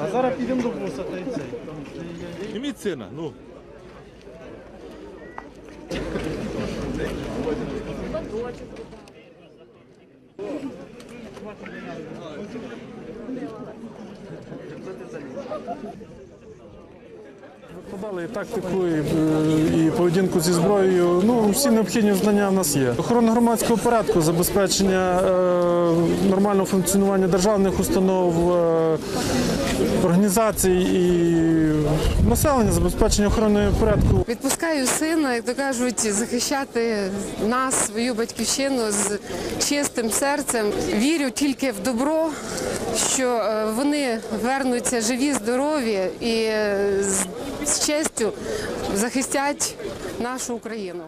А зараз підемо до буса та й цей. Зніміть сина, ну. Подали І тактику, і, е, і поведінку зі зброєю. Ну, всі необхідні знання в нас є. Охорона громадського порядку, забезпечення е, нормального функціонування державних установ, е, організацій і населення, забезпечення охорони порядку. Відпускаю сина, як то кажуть, захищати нас, свою батьківщину з чистим серцем. Вірю тільки в добро, що е, вони вернуться живі, здорові і е, з- з честю захистять нашу Україну.